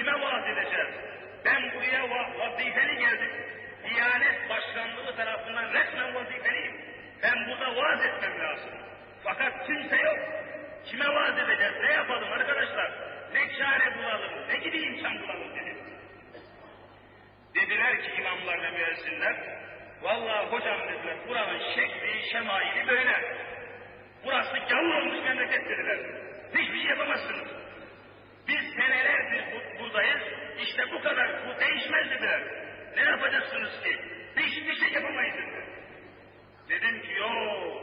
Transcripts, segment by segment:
kime vaaz edeceğiz? Ben buraya va vazifeli geldim. Diyanet Başkanlığı tarafından resmen vazifeliyim. Ben burada vaaz etmem lazım. Fakat kimse yok. Kime vaaz edeceğiz? Ne yapalım arkadaşlar? Ne çare bulalım? Ne gibi imkan bulalım dedim. Dediler ki imamlar ve müezzinler, vallahi hocam dediler, buranın şekli, şemaili böyle. Burası gavur olmuş memleket dediler. Hiçbir şey yapamazsınız. Biz senelerdir bu- buradayız, işte bu kadar, bu değişmez dediler. Ne yapacaksınız ki? Hiçbir şey yapamayız dediler. Dedim ki yok,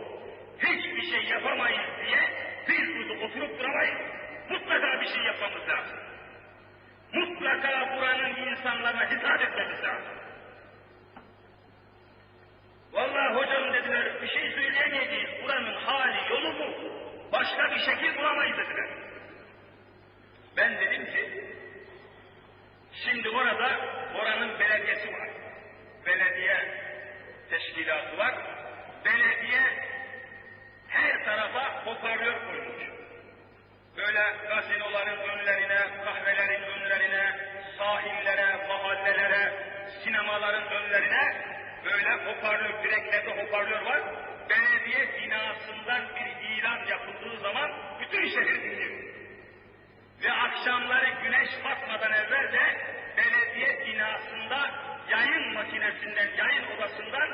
hiçbir şey yapamayız diye biz burada oturup duramayız. Mutlaka bir şey yapmamız lazım. Mutlaka buranın insanlarına hitap etmemiz lazım. Vallahi hocam dediler bir şey söyleyemeyeceğiz. Buranın hali yolu bu. Başka bir şekil bulamayız dediler. Ben dedim ki şimdi orada oranın belediyesi var. Belediye teşkilatı var. Belediye her tarafa hoparlör koymuş. Böyle gazinoların önlerine, kahvelerin önlerine, sahillere, mahallelere, sinemaların önlerine böyle hoparlör, direklerde hoparlör var. Belediye binasından bir ilan yapıldığı zaman bütün şehir dinliyor. Ve akşamları güneş batmadan evvel de belediye binasında yayın makinesinden, yayın odasından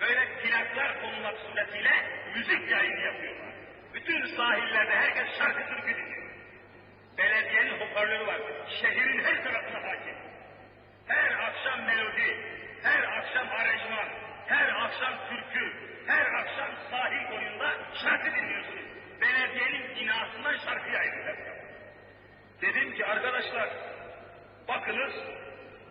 böyle plaklar konulmak suretiyle müzik yayını yapıyorlar. Bütün sahillerde herkes şarkı türkü dinliyor. Belediyenin hoparlörü var. Şehrin her tarafına hakim. Her akşam melodi, her akşam aranjman, her akşam türkü, her akşam sahil boyunda şarkı dinliyorsunuz. Belediyenin binasından şarkı yayınlar. Dedim ki arkadaşlar, bakınız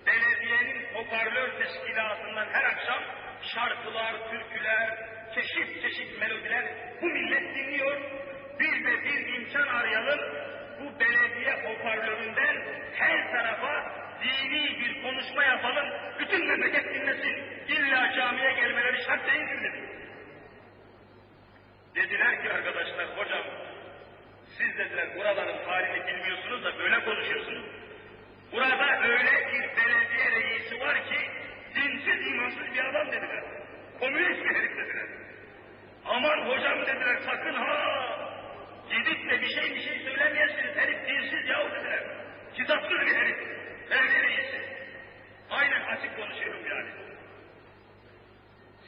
belediyenin hoparlör teşkilatından her akşam şarkılar, türküler, çeşit çeşit melodiler bu millet dinliyor. Bir de bir imkan arayalım, bu belediye hoparlöründen her tarafa dini bir konuşma yapalım, bütün memleket dinlesin. İlla camiye gelmeleri şart değildir dedim. Dediler ki arkadaşlar, hocam siz dediler buraların halini bilmiyorsunuz da böyle konuşuyorsunuz. Burada öyle bir belediye reisi var ki dinsiz imansız bir adam dediler. Komünist bir herif dediler. Aman hocam dediler sakın ha. Gidip de bir şey bir şey söylemeyesiniz. Herif dinsiz yahu dediler. Kitapsız bir herif. Belediye reisi. Aynen açık konuşuyorum yani.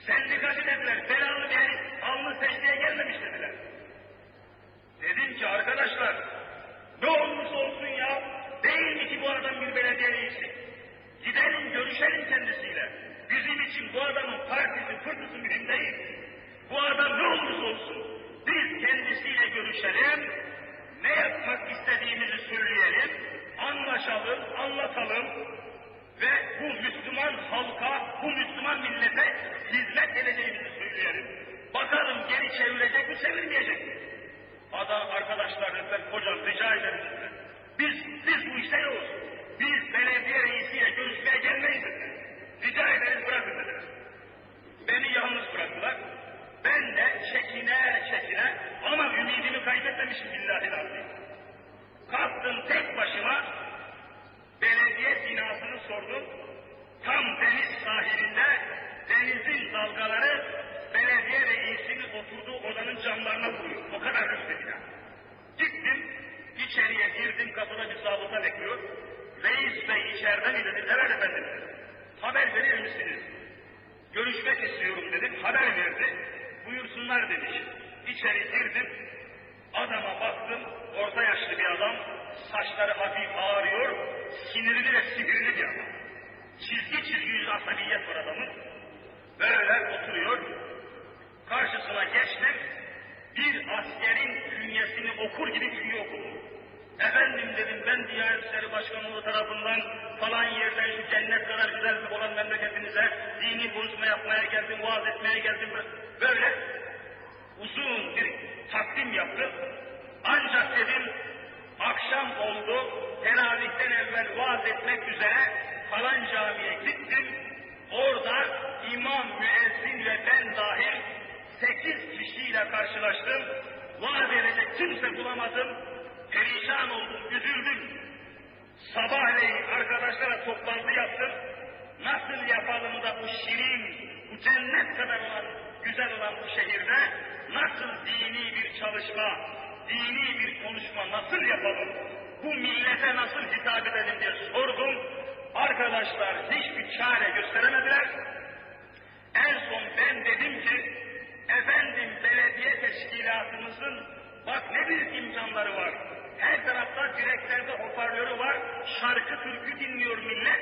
Sendikacı dediler. Belalı bir herif. Alnı secdeye gelmemiş dediler. Dedim ki arkadaşlar ne olursa olsun ya değil mi ki bu adam bir belediye reisi? Gidelim görüşelim kendisiyle. Bizim için bu adamın partisi fırtısı mühim değil. Bu adam ne olursa olsun biz kendisiyle görüşelim. Ne yapmak istediğimizi söyleyelim. Anlaşalım, anlatalım. Ve bu Müslüman halka, bu Müslüman millete hizmet edeceğimizi söyleyelim. Bakalım geri mi? Adam arkadaşlar dediler, hocam rica ederim. Biz, biz bu işte yokuz. Biz belediye reisiyle görüşmeye gelmeyiz dediler. Rica ederiz bırakın dediler. Beni yalnız bıraktılar. Ben de çekine çekine ama ümidimi kaybetmemişim billahi lazım. Kalktım tek başıma belediye binasını sordum. Tam deniz sahilinde denizin dalgaları belediye reisinin oturduğu odanın camlarına vuruyor. O kadar üstü bina. Gittim, içeriye girdim, kapıda bir zabıta bekliyor. Reis bey içeride mi dedim, evet efendim. Haber verir misiniz? Görüşmek istiyorum dedim, haber verdi. Buyursunlar demiş. İçeri girdim, adama baktım, orta yaşlı bir adam, saçları hafif ağrıyor, sinirli ve sihirli bir adam. Çizgi çizgi yüz asabiyet var adamın. Böyle oturuyor, karşısına geçtim, bir askerin künyesini okur gibi künye okudum. Efendim dedim ben Diyanet İşleri Başkanlığı tarafından falan yerden şu cennet kadar güzel olan memleketinize dini konuşma yapmaya geldim, vaaz etmeye geldim. Böyle uzun bir takdim yaptım. Ancak dedim akşam oldu, teravihten evvel vaaz etmek üzere falan camiye gittim. Orada sekiz kişiyle karşılaştım. Vaaz edecek kimse bulamadım. Perişan oldum, üzüldüm. Sabahleyin nasıl yapalım da bu şirin, bu cennet kadar olan, güzel olan bu şehirde nasıl dini bir çalışma, dini bir konuşma nasıl yapalım? Bu millete nasıl hitap edelim diye sordum. Arkadaşlar hiçbir çare gösteremediler. En son ben dedim ki, efendim belediye teşkilatımızın bak ne büyük imkanları var. Her tarafta direklerde hoparlörü var, şarkı türkü dinliyor millet.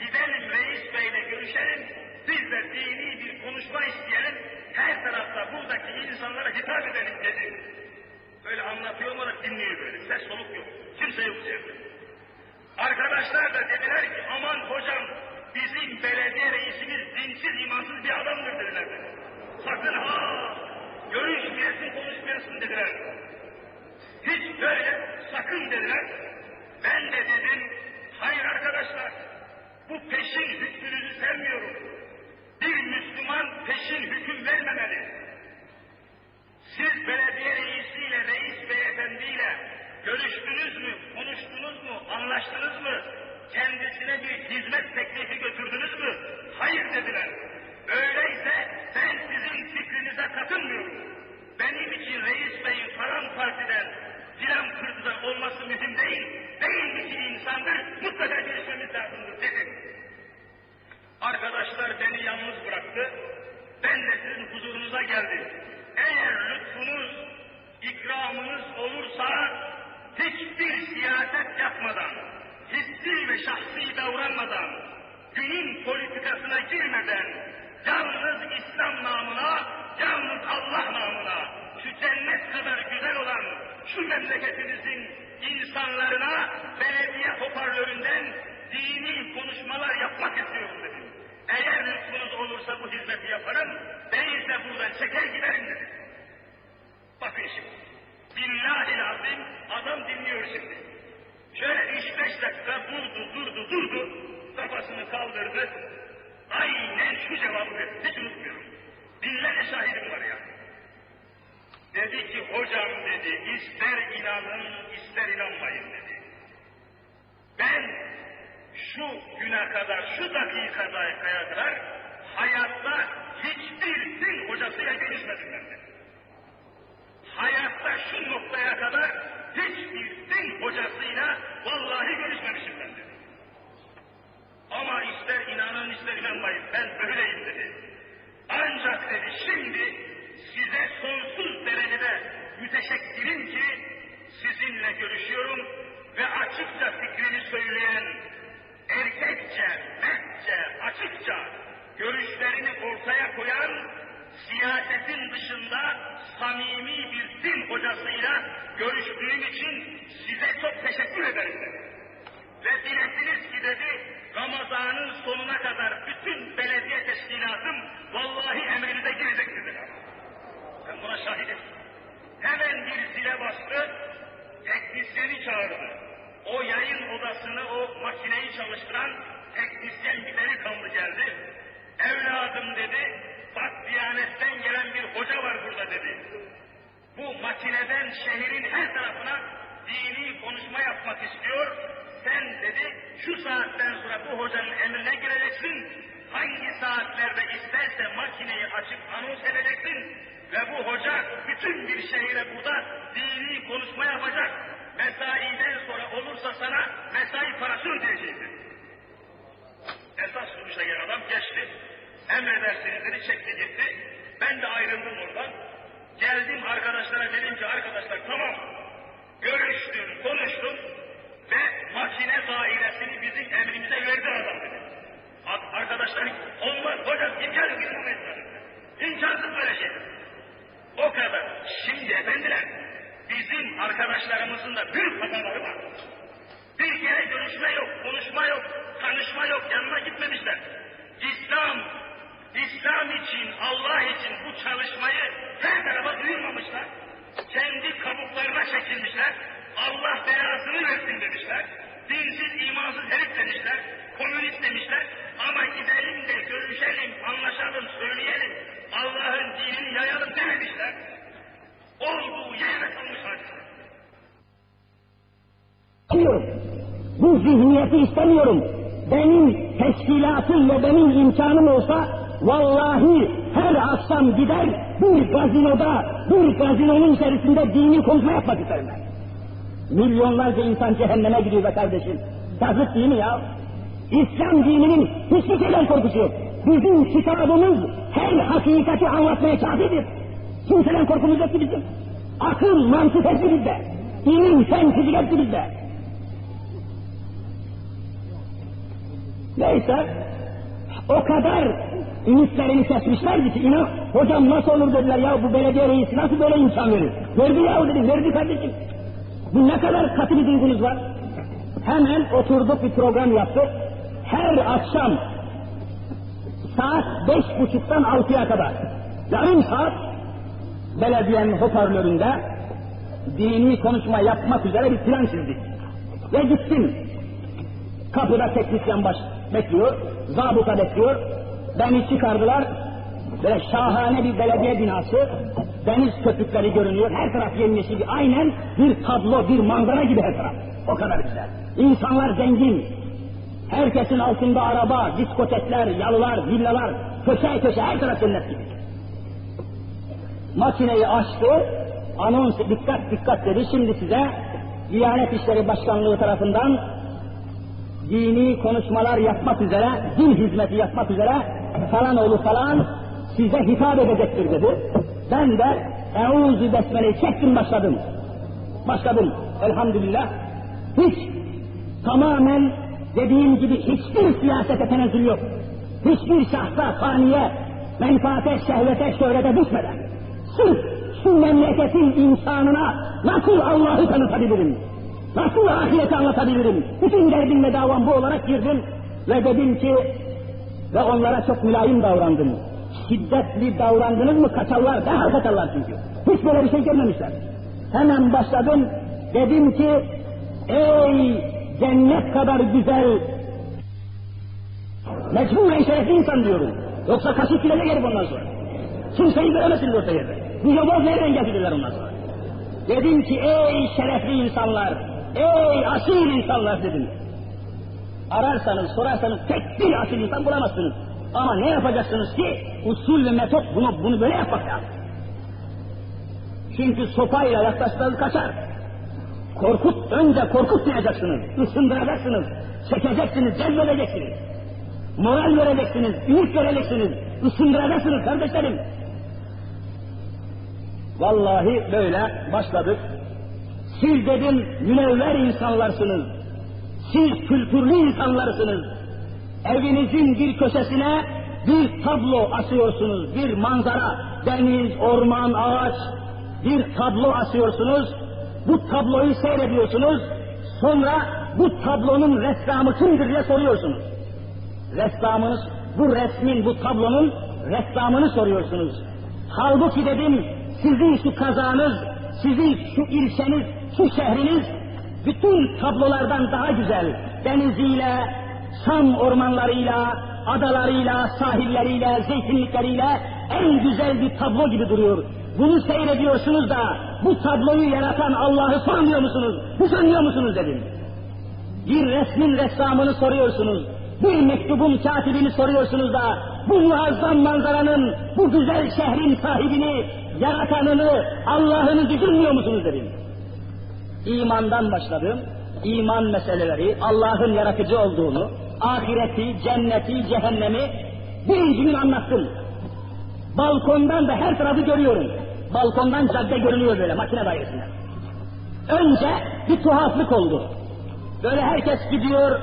Gidelim reis beyle görüşelim, biz de dini bir konuşma isteyelim, her tarafta buradaki insanlara hitap edelim dedim. Böyle anlatıyor olarak dinliyor böyle, ses soluk yok, kimse yok içeride. Arkadaşlar da dediler ki aman hocam bizim belediye reisimiz dinsiz imansız bir adamdır dediler. Sakın ha görüşmeyesin konuşmayasın dediler. Hiç böyle sakın dediler. Ben de dedim hayır arkadaşlar bu peşin hükmünüzü sevmiyorum. Bir Müslüman peşin hüküm vermemeli. Siz belediye reisiyle, reis beyefendiyle görüştünüz mü, konuştunuz mu, anlaştınız mı? Kendisine bir hizmet teklifi götürdünüz mü? Hayır dediler. Öyleyse ben sizin fikrinize katılmıyorum. Benim için reis beyin falan partiden, filan kırdıdan olması mühim değil. Değil mi ki insandır, mutlaka görüşmemiz lazımdır dedim. Arkadaşlar beni yalnız bıraktı. Ben de sizin huzurunuza geldim. Eğer lütfunuz, ikramınız olursa hiçbir siyaset yapmadan, hissi ve şahsi davranmadan, günün politikasına girmeden, yalnız İslam namına, yalnız Allah namına, şu cennet kadar güzel olan şu memleketimizin insanlarına belediye hoparlöründen dini konuşmalar yapmak istiyorum. Eğer lütfunuz olursa bu hizmeti yaparım, değilse buradan çeker giderim dedim. Bakın şimdi, billahi lazım adam dinliyor şimdi. Şöyle üç beş dakika durdu, durdu, durdu, kafasını kaldırdı, aynen şu cevabı verdi, hiç unutmuyorum. Binlerce şahidim var ya. Dedi ki hocam dedi, ister inanın, ister inanmayın dedi. Ben şu güne kadar, şu dakikaya kadar hayatta hiçbir din hocasıyla dedi. Hayatta şu noktaya kadar hiçbir din hocasıyla vallahi görüşmemişim ben dedi. Ama ister inanın ister inanmayın ben böyleyim dedi. Ancak dedi şimdi size sonsuz derecede müteşekkirim ki sizinle görüşüyorum ve açıkça fikrini söyleyen, erkekçe, mertçe, açıkça görüşlerini ortaya koyan, siyasetin dışında samimi bir din hocasıyla görüştüğüm için size çok teşekkür ederim dedi. Ve bilesiniz ki dedi, Ramazan'ın sonuna kadar bütün belediye teşkilatım vallahi emrinize girecek dedi. Ben buna şahidim. Hemen bir zile bastı, teknisyeni çağırdı. O yayın odasını, o makineyi çalıştıran teknisyen delikanlı geldi. Evladım dedi, bak Diyanet'ten gelen bir hoca var burada dedi. Bu makineden şehrin her tarafına dini konuşma yapmak istiyor. Sen dedi, şu saatten sonra bu hocanın emrine gireceksin. Hangi saatlerde isterse makineyi açıp anons edeceksin. Ve bu hoca bütün bir şehire burada dini konuşma yapacak. Mesaiden sonra olursa sana mesai parası ödeyeceksin. Esas konuşa gelen adam geçti. Emredersiniz dedi, çekti gitti. Ben de ayrıldım oradan. Geldim arkadaşlara dedim ki arkadaşlar tamam. Görüştüm, konuştum ve makine dairesini bizim emrimize verdi adam dedi. Arkadaşlar olmaz hocam imkan böyle. İmkansız böyle şey. O kadar. Şimdi efendiler bizim arkadaşlarımızın da büyük hataları var. Bir kere görüşme yok, konuşma yok, tanışma yok, yanına gitmemişler. İslam, İslam için, Allah için bu çalışmayı her tarafa duyurmamışlar. Kendi kabuklarına çekilmişler. Allah belasını versin demişler. Dinsiz, imansız herif demişler. Komünist demişler. Ama gidelim de görüşelim, anlaşalım, söyleyelim. Allah'ın dinini yayalım dememişler. Olduğu yerde kalmış hadise. Zihniyeti istemiyorum. benim teşkilatım ve benim imkanım olsa vallahi her akşam gider bir gazinoda, bir gazinonun içerisinde dini konuşma yapmak isterim ben. Milyonlarca insan cehenneme gidiyor be kardeşim. Yazık değil mi ya? İslam dininin hiçbir şeyden korkusu yok. Bizim kitabımız her hakikati anlatmaya kafidir. Kimseden korkumuz yok ki bizim. Akıl, mantık hepsi bizde. İlim, fen, fizik hepsi bizde. Neyse, o kadar ümitlerini kesmişlerdi ki inan, hocam nasıl olur dediler ya bu belediye reisi nasıl böyle imkan verir? Verdi ya dedim, verdi kardeşim. Bu ne kadar katı bir duygunuz var. Hemen oturduk bir program yaptık. Her akşam saat beş buçuktan altıya kadar yarım saat belediyenin hoparlöründe dini konuşma yapmak üzere bir plan çizdik. Ve gittim. Kapıda teknisyen baş bekliyor, zabıta bekliyor. Beni çıkardılar. Böyle şahane bir belediye binası. Deniz köpükleri görünüyor. Her taraf yemyeşil. Aynen bir tablo, bir manzara gibi her taraf. O kadar güzel. İnsanlar zengin. Herkesin altında araba, diskotekler, yalılar, villalar, köşe köşe her taraf cennet gibi. Makineyi açtı, anons dikkat dikkat dedi. Şimdi size Diyanet İşleri Başkanlığı tarafından dini konuşmalar yapmak üzere, din hizmeti yapmak üzere falan oğlu falan size hitap edecektir dedi. Ben de Eûzü Besmele'yi çektim başladım. Başladım elhamdülillah. Hiç tamamen dediğim gibi hiçbir siyasete tenezzül yok. Hiçbir şahsa, faniye, menfaate, şehvete, şöhrete düşmeden. Sırf şu memleketin insanına nasıl Allah'ı tanıtabilirim? Nasıl ahireti anlatabilirim? Bütün derdim ve davam bu olarak girdim ve dedim ki ve onlara çok mülayim davrandım. Şiddetli davrandınız mı kaçarlar, daha kaçarlar çünkü. Hiç böyle bir şey görmemişler. Hemen başladım, dedim ki ey cennet kadar güzel mecburen şerefli insan diyorum. Yoksa kaşık bile gelir ondan sonra. Kimseyi göremezsiniz orta yerde. Bu yaboz nereden getirirler ondan sonra. Dedim ki ey şerefli insanlar, ey asil insanlar dedim. Ararsanız, sorarsanız tek bir asil insan bulamazsınız. Ama ne yapacaksınız ki? Usul ve metot bunu, bunu böyle yapmak lazım. Çünkü sopayla yaklaşsanız kaçar. Korkut, önce korkutmayacaksınız, ısındıracaksınız, çekeceksiniz, cezbedeceksiniz. Moral vereceksiniz, ümit vereceksiniz, ısındıracaksınız kardeşlerim. Vallahi böyle başladık. Siz dedim münevver insanlarsınız. Siz kültürlü insanlarsınız. Evinizin bir köşesine bir tablo asıyorsunuz, bir manzara, deniz, orman, ağaç, bir tablo asıyorsunuz. Bu tabloyu seyrediyorsunuz. Sonra bu tablonun ressamı kimdir diye soruyorsunuz. Ressamınız, bu resmin, bu tablonun ressamını soruyorsunuz. Halbuki dedim, sizin şu kazanız, sizin şu ilçeniz, şu şehriniz, bütün tablolardan daha güzel. Deniziyle, Şam ormanlarıyla, adalarıyla, sahilleriyle, zeytinlikleriyle en güzel bir tablo gibi duruyor. Bunu seyrediyorsunuz da bu tabloyu yaratan Allah'ı sormuyor musunuz? Düşünmüyor musunuz dedim. Bir resmin ressamını soruyorsunuz. Bir mektubun katibini soruyorsunuz da bu muazzam manzaranın, bu güzel şehrin sahibini, yaratanını, Allah'ını düşünmüyor musunuz dedim. İmandan başladım. İman meseleleri, Allah'ın yaratıcı olduğunu, ahireti, cenneti, cehennemi birinci gün anlattım. Balkondan da her tarafı görüyorum. Balkondan cadde görünüyor böyle makine dairesinde. Önce bir tuhaflık oldu. Böyle herkes gidiyor,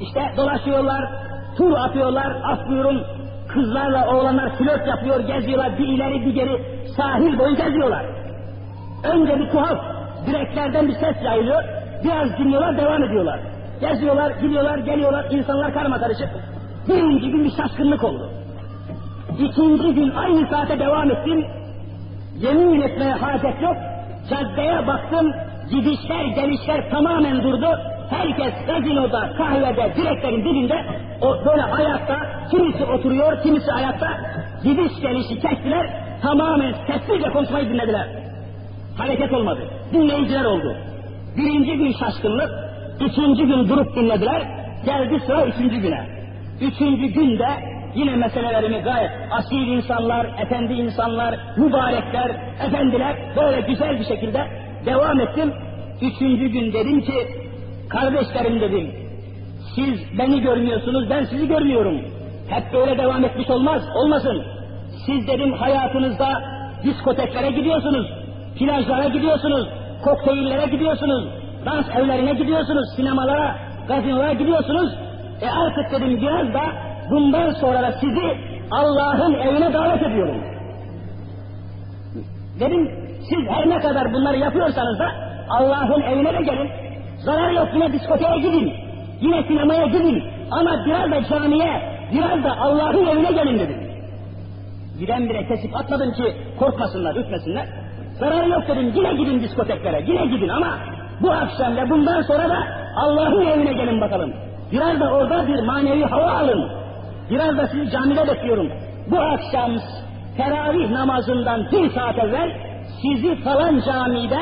işte dolaşıyorlar, tur atıyorlar, atlıyorum, kızlarla oğlanlar flört yapıyor, geziyorlar, bir ileri bir geri sahil boyu geziyorlar. Önce bir tuhaf, direklerden bir ses yayılıyor, biraz dinliyorlar, devam ediyorlar. Geziyorlar, gidiyorlar, geliyorlar, insanlar karma karışık. Birinci gün bir şaşkınlık oldu. İkinci gün aynı saate devam ettim, yemin etmeye hacet yok, caddeye baktım, gidişler, gelişler tamamen durdu, herkes gazinoda, kahvede, direklerin dibinde. O böyle ayakta, kimisi oturuyor, kimisi ayakta, gidiş gelişi kestiler, tamamen sessizce konuşmayı dinlediler. Hareket olmadı, dinleyiciler oldu. Birinci gün şaşkınlık, ikinci gün durup dinlediler, Geldi sıra üçüncü güne. Üçüncü günde yine meselelerimi gayet asil insanlar, efendi insanlar, mübarekler, efendiler böyle güzel bir şekilde devam ettim. Üçüncü gün dedim ki, kardeşlerim dedim, siz beni görmüyorsunuz, ben sizi görmüyorum. Hep böyle devam etmiş olmaz, olmasın. Siz dedim hayatınızda diskoteklere gidiyorsunuz, plajlara gidiyorsunuz, kokteyllere gidiyorsunuz, dans evlerine gidiyorsunuz, sinemalara, gazinolara gidiyorsunuz. E artık dedim biraz da bundan sonra da sizi Allah'ın evine davet ediyorum. Dedim siz her ne kadar bunları yapıyorsanız da Allah'ın evine de gelin. Zarar yok yine diskoteye gidin. Yine sinemaya gidin. Ama biraz da camiye, biraz da Allah'ın evine gelin dedim. Birdenbire kesip atmadım ki korkmasınlar, ürkmesinler. Zararı yok dedim, yine gidin diskoteklere, yine gidin ama bu akşam ve bundan sonra da Allah'ın evine gelin bakalım. Biraz da orada bir manevi hava alın. Biraz da sizi camide bekliyorum. Bu akşam teravih namazından bir saat evvel sizi falan camide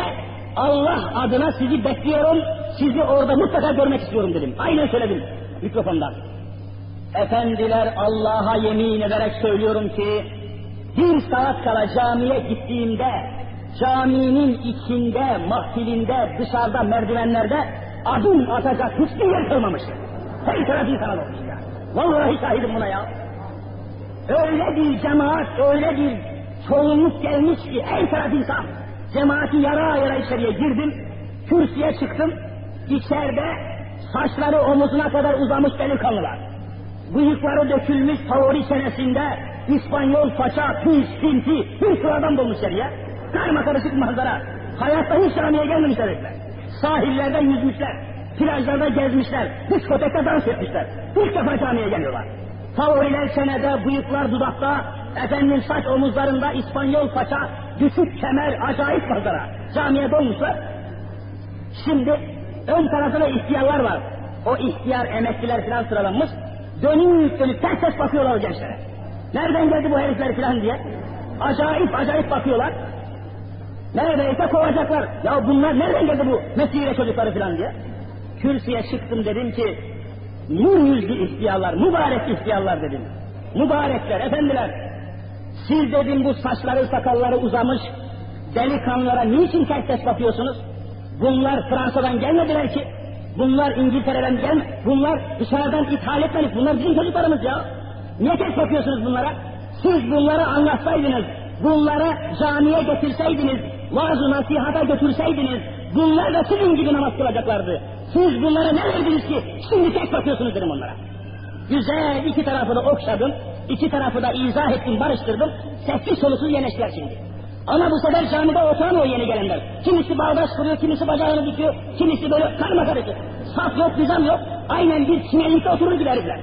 Allah adına sizi bekliyorum. Sizi orada mutlaka görmek istiyorum dedim. Aynen söyledim mikrofondan. Efendiler Allah'a yemin ederek söylüyorum ki bir saat kala camiye gittiğimde caminin içinde, mahfilinde, dışarıda, merdivenlerde adım atacak hiçbir yer kalmamıştı. Her taraf insana olmuş ya. Vallahi şahidim buna ya. Öyle bir cemaat, öyle bir çoğunluk gelmiş ki her taraf insan. Cemaati yara yara içeriye girdim, kürsüye çıktım. İçeride saçları omuzuna kadar uzamış delikanlılar. Bıyıkları dökülmüş favori senesinde İspanyol faça, pis, pinti, bir sürü adam bulmuşlar ya. Karma karışık manzara. Hayatta hiç camiye gelmemişler herifler. Sahillerde yüzmüşler, plajlarda gezmişler, diskotekte dans etmişler. İlk defa camiye geliyorlar. Favoriler senede, bıyıklar dudakta, efendim saç omuzlarında İspanyol faça, düşük kemer, acayip manzara. Camiye dolmuşlar. Şimdi ön tarafta da ihtiyarlar var. O ihtiyar emekliler falan sıralanmış. Dönüp dönüp ters ters bakıyorlar gençlere. Nereden geldi bu herifler falan diye. Acayip acayip bakıyorlar. Neredeyse kovacaklar. Ya bunlar nereden geldi bu Mesih'le çocukları falan diye. Kürsüye çıktım dedim ki nur yüzlü ihtiyarlar, mübarek ihtiyarlar dedim. Mübarekler, efendiler. Siz dedim bu saçları sakalları uzamış delikanlılara niçin ters bakıyorsunuz? Bunlar Fransa'dan gelmediler ki. Bunlar İngiltere'den gel, bunlar dışarıdan ithal etmedik. Bunlar bizim çocuklarımız ya. Niye ters bakıyorsunuz bunlara? Siz bunları anlatsaydınız, bunlara camiye getirseydiniz, vaaz-ı nasihata götürseydiniz, bunlar da sizin gibi namaz kılacaklardı. Siz bunlara ne verdiniz ki şimdi tek bakıyorsunuz dedim onlara. Güzel iki tarafı da okşadım, iki tarafı da izah ettim, barıştırdım. Sessiz solusuz yeneştiler şimdi. Ama bu sefer camide oturan o yeni gelenler. Kimisi bağdaş kuruyor, kimisi bacağını dikiyor, kimisi böyle karma karışık. Saf yok, nizam yok. Aynen bir çimenlikte oturur gibi herifler.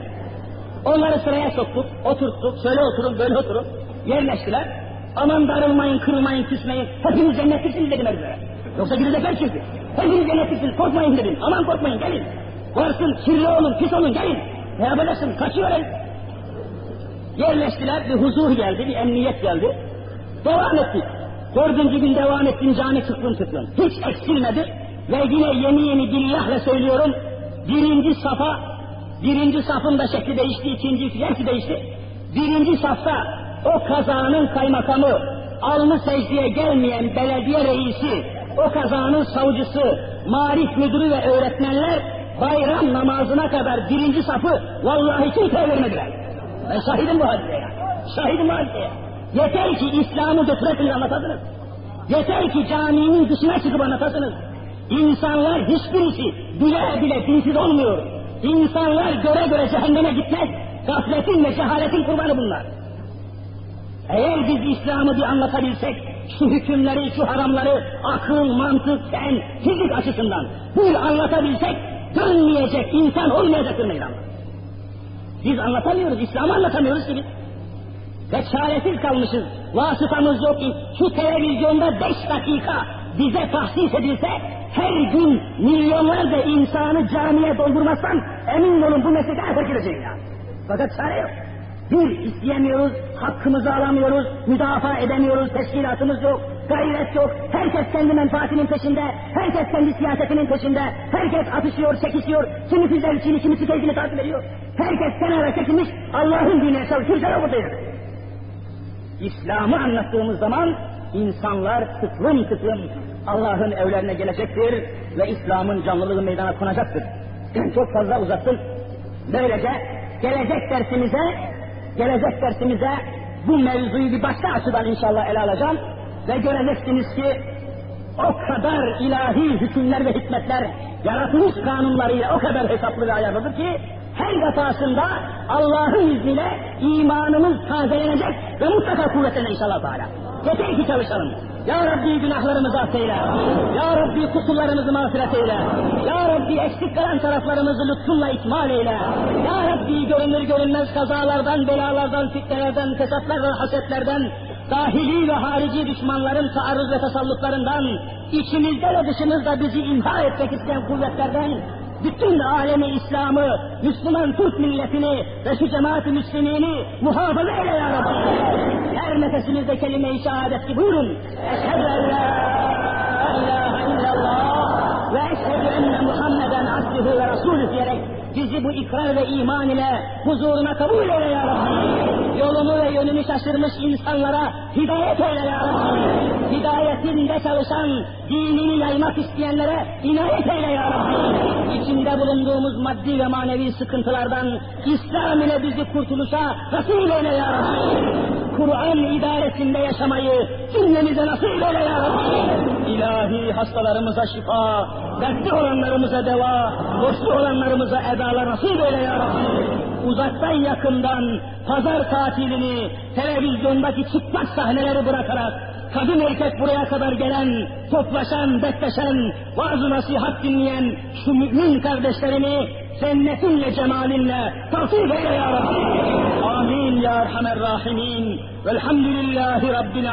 Onları sıraya soktuk, oturttuk, şöyle oturun, böyle oturun. Yerleştiler. Aman darılmayın, kırılmayın, küsmeyin. Hepiniz cennetliksiniz dedim heriflere. Yoksa gidecekler çünkü. Hepiniz cennetliksiniz, korkmayın dedim. Aman korkmayın, gelin. Varsın, kirli olun, pis olun, gelin. Ne yapacaksın, kaçıyor. Yerleştiler, bir huzur geldi, bir emniyet geldi. Devam ettik. Dördüncü gün devam ettim cami tıklım tıklım. Hiç eksilmedi. Ve yine yeni yeni billahla söylüyorum. Birinci safa, birinci safın da şekli değişti, ikinci, ikinci değişti. Birinci safta o kazanın kaymakamı, alnı secdeye gelmeyen belediye reisi, o kazanın savcısı, marif müdürü ve öğretmenler bayram namazına kadar birinci safı vallahi kimseye vermediler. Ben şahidim bu hadiseye. Şahidim bu hadiseye. Yeter ki İslam'ı götüresiniz anlatasınız. Yeter ki caminin dışına çıkıp anlatasınız. İnsanlar hiçbirisi bile bile dinsiz olmuyor. İnsanlar göre göre cehenneme gitmez. Gafletin ve cehaletin kurbanı bunlar. Eğer biz İslam'ı bir anlatabilsek, şu hükümleri, şu haramları akıl, mantık, sen, fizik açısından bir anlatabilsek, dönmeyecek insan olmayacaktır meydan. Biz anlatamıyoruz, İslam'ı anlatamıyoruz ki biz. Ve çaresiz kalmışız. Vasıtamız yok ki şu televizyonda beş dakika bize tahsis edilse her gün milyonlarca insanı camiye doldurmazsan emin olun bu meslekte afer girecek ya. Fakat çare yok. Bir isteyemiyoruz, hakkımızı alamıyoruz, müdafaa edemiyoruz, teşkilatımız yok, gayret yok, herkes kendi menfaatinin peşinde, herkes kendi siyasetinin peşinde, herkes atışıyor, çekişiyor, kimi güzel için, kimisi keyfini takip ediyor. Herkes kenara çekilmiş, Allah'ın dinine çalışıyor, sen buradayız. İslam'ı anlattığımız zaman insanlar tıklım tıklım Allah'ın evlerine gelecektir ve İslam'ın canlılığı meydana konacaktır. Çok fazla uzattım. Böylece gelecek dersimize, gelecek dersimize bu mevzuyu bir başka açıdan inşallah ele alacağım ve göreceksiniz ki o kadar ilahi hükümler ve hikmetler yaratılış kanunlarıyla o kadar hesaplı ve ayarlıdır ki her defasında Allah'ın izniyle imanımız tazelenecek ve mutlaka kuvvetlenir inşallah Teala. Yeter ki çalışalım. Ya Rabbi günahlarımızı affeyle. Ya Rabbi kusurlarımızı mağfiret eyle. Ya Rabbi eksik kalan taraflarımızı lütfunla ikmal eyle. Ya Rabbi görünür görünmez kazalardan, belalardan, fitnelerden, fesatlardan, hasetlerden, dahili ve harici düşmanların taarruz ve tasallutlarından, içimizde ve dışımızda bizi imha etmek isteyen kuvvetlerden, bütün alemi İslam'ı, Müslüman Türk milletini ve şu cemaat-i müslimini muhafaza eyle ya Rabbi. Her nefesimizde kelime-i şehadet ki buyurun. Eşhedü en la ilahe illallah ve eşhedü enne Muhammeden abdühü ve rasulü diyerek bizi bu ikrar ve iman ile huzuruna kabul eyle ya Rabbi. Yolunu ve yönünü şaşırmış insanlara hidayet eyle ya Rabbi. Hidayetinde çalışan, dinini yaymak isteyenlere inayet eyle ya Rabbi. İçinde bulunduğumuz maddi ve manevi sıkıntılardan İslam ile bizi kurtuluşa nasip eyle ya Rabbi. Kur'an idaresinde yaşamayı cümlemize nasip eyle ya Rabbi. İlahi hastalarımıza şifa, dertli olanlarımıza deva, borçlu olanlarımıza edalar nasip eyle ya. Uzaktan yakından pazar tatilini televizyondaki çıplak sahneleri bırakarak kadın erkek buraya kadar gelen, toplaşan, bekleşen, vaaz nasihat dinleyen şu mümin kardeşlerimi cennetinle cemalinle tavsiye eyle ya Rabbi. Amin ya Erhamer Rahimin. Velhamdülillahi Rabbil